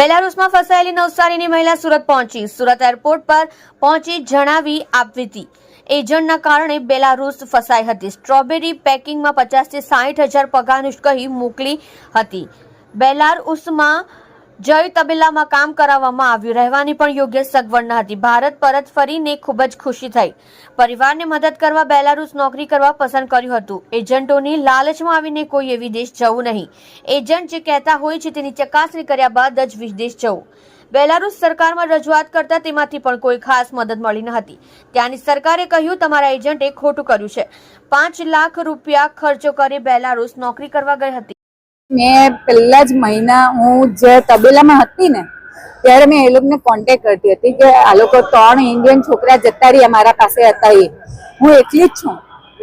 બેલારુસમાં ફસાયેલી નવસારીની મહિલા સુરત પહોંચી. સુરત એરપોર્ટ પર પહોંચી જણાવી આપવી હતી એજન્ટના કારણે બેલારુસ ફસાઈ હતી. સ્ટ્રોબેરી પેકિંગમાં પચાસથી સાઠ હજાર પગારનિશ કહી મોકલી હતી. બેલારુસમાં જય તબેલામાં કામ કરાવવામાં આવ્યું. રહેવાની પણ યોગ્ય સગવડ ન હતી. ભારત પરત ફરીને ખૂબ જ ખુશી થઈ. પરિવારને મદદ કરવા બેલારુસ નોકરી કરવા પસંદ કર્યું હતું. એજન્ટોની લાલચમાં આવીને કોઈ એવી દેશ જવું નહીં. એજન્ટ જે કહેતા હોય છે તેની ચકાસણી કર્યા બાદ જ વિદેશ જવું. બેલારુસ સરકારમાં રજૂઆત કરતા તેમાંથી પણ કોઈ ખાસ મદદ મળી ન હતી. ત્યાંની સરકારે કહ્યું, તમારા એજન્ટે ખોટું કર્યું છે. પાંચ લાખ રૂપિયા ખર્ચો કરી બેલારુસ નોકરી કરવા ગઈ હતી. મેં પહેલા જ મહિના હું જે તબેલામાં હતી ને, ત્યારે મેં એ લોકોને કોન્ટેક કરતી હતી કે આ લોકો ત્રણ ઇન્ડિયન છોકરા જતા રહી મારા પાસે હતા એ. હું એકલી જ છું.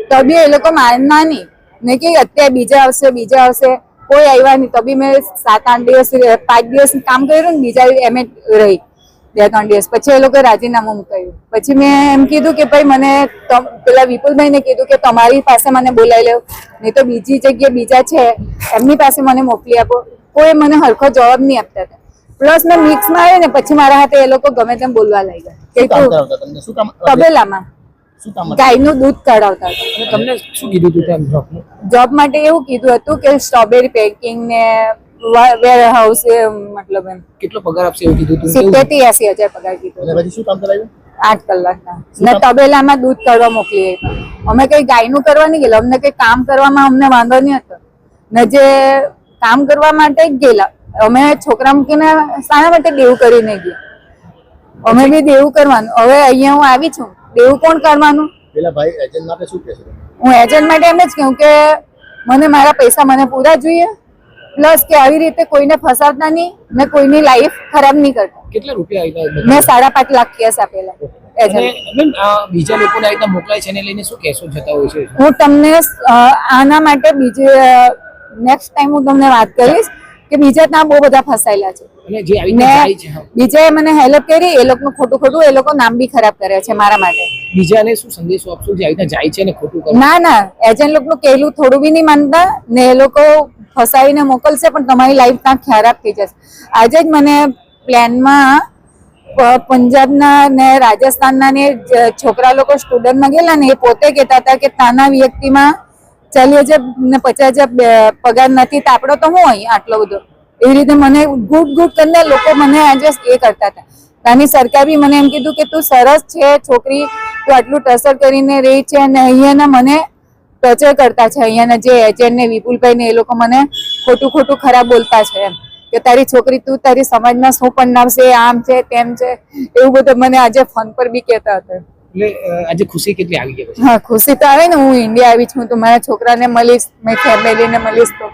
તો બી એ લોકો માનના નહીં. મેં કે અત્યારે બીજા આવશે બીજા આવશે. કોઈ આવ્યા નહીં. તો બી મેં સાત, આઠ દિવસ, પાંચ દિવસ કામ કર્યું ને બીજા એમ રહી. બે ત્રણ દિવસ. પછી એ લોકો રાજીનામું મૂકાયું. પછી મેં એમ કીધું કે ભાઈ મને પેલા વિપુલભાઈને કીધું કે તમારી પાસે મને બોલાવી લો નહીં તો બીજી જગ્યાએ બીજા છે એમની પાસે મને મોકલી આપો. કોઈ મને હરખો જવાબ નહીં આપતા હતા. પ્લસ મેં મિક્સમાં આવ્યો ને પછી મારા હાથે એ લોકો ગમે તેમ બોલવા લાગ્યા. તબેલામાં? ગાયનું દૂધ કઢાવતા હતા. તમને શું કીધું હતું જોબ માટે એવું કીધું હતું કે સ્ટ્રોબેરી પેકિંગ ને વેર હાઉસ મતલબ એમ. કેટલો પગાર આપશે એવું કીધું? થી એસી હજાર પગાર કીધો. અને પછી શું કામ કરાવ્યું આઠ કલાકના. ને તબેલામાં દૂધ કરવા મોકલી અમે કઈ ગાયનું કરવા નહીં ગયેલા. અમને કઈ કામ કરવામાં અમને વાંધો નહીં હતો. ને જે કામ કરવા માટે ગયેલા. અમે છોકરા મૂકીને શાના માટે દેવું કરીને ગયા. અમે બી દેવું કરવાનું. હવે અહીંયા હું આવી છું. દેવું કોણ કરવાનું? પેલા ભાઈ એજન્ટ માટે શું તમે? હું એજન્ટ માટે એમ જ કહું કે મને મારા પૈસા મને પૂરા જોઈએ. પ્લસ કે આવી રીતે કોઈને ફસાવતા નહીં ને કોઈની લાઈફ ખરાબ નહીં કરતા. કેટલા રૂપિયા આપ્યા મેં સાડા પાંચ લાખ કેસ આપેલા. બીજા લોકોને આ રીતના મોકલાય છે લઈને શું કહેશો જતા હોય છે? હું તમને આના માટે બીજે નેક્સ્ટ ટાઈમ હું તમને વાત કરીશ કે બીજા ત્યાં બહુ બધા ફસાયેલા છે. આવી. બીજાએ મને હેલ્પ કરી એ લોકોનું ખોટું ખોટું એ લોકો નામ બી ખરાબ કરે છે મારા માટે. બીજાને શું સંદેશો આપશો જે આવી જાય છે ને ખોટું ના ના એજન્ટ લોકોનું કહેલું થોડું બી નહીં માનતા ને એ લોકો ફસાવીને મોકલશે, પણ તમારી લાઈફ ત્યાં ખરાબ થઈ જશે. આજે જ મને પ્લેનમાં પંજાબના ને રાજસ્થાનના ને છોકરા લોકો સ્ટુડન્ટમાં ગયેલા ને એ પોતે કહેતા હતા કે તાના વ્યક્તિમાં ચાલીસ હજાર ને પચાસ હજાર પગાર નથી, તો આપણો તો હું અહીં આટલો બધો? એવી રીતે મને ગુટ ગુટ કરીને લોકો મને આજે એ કરતા હતા. ત્યાંની સરકાર બી મને એમ કીધું કે તું સરસ છે છોકરી, તું આટલું ટસર કરીને રહી છે અને અહીંયાના મને ટચર કરતા છે. અહીંયાના જે એજન્ટ ને વિપુલભાઈ ને એ લોકો મને ખોટું ખોટું ખરાબ બોલતા છે એમ. કે તારી છોકરી તું તારી સમાજમાં શું પણ નામ છે આમ છે તેમ છે એવું બધું મને આજે ફોન પર બી કહેતા હતા. એટલે આજે ખુશી કેટલી આવી ગઈ હા ખુશી તો આવે ને હું ઇન્ડિયા આવી છું તો મારા છોકરાને મળીશ મારી ફેમિલીને મળીશ તો.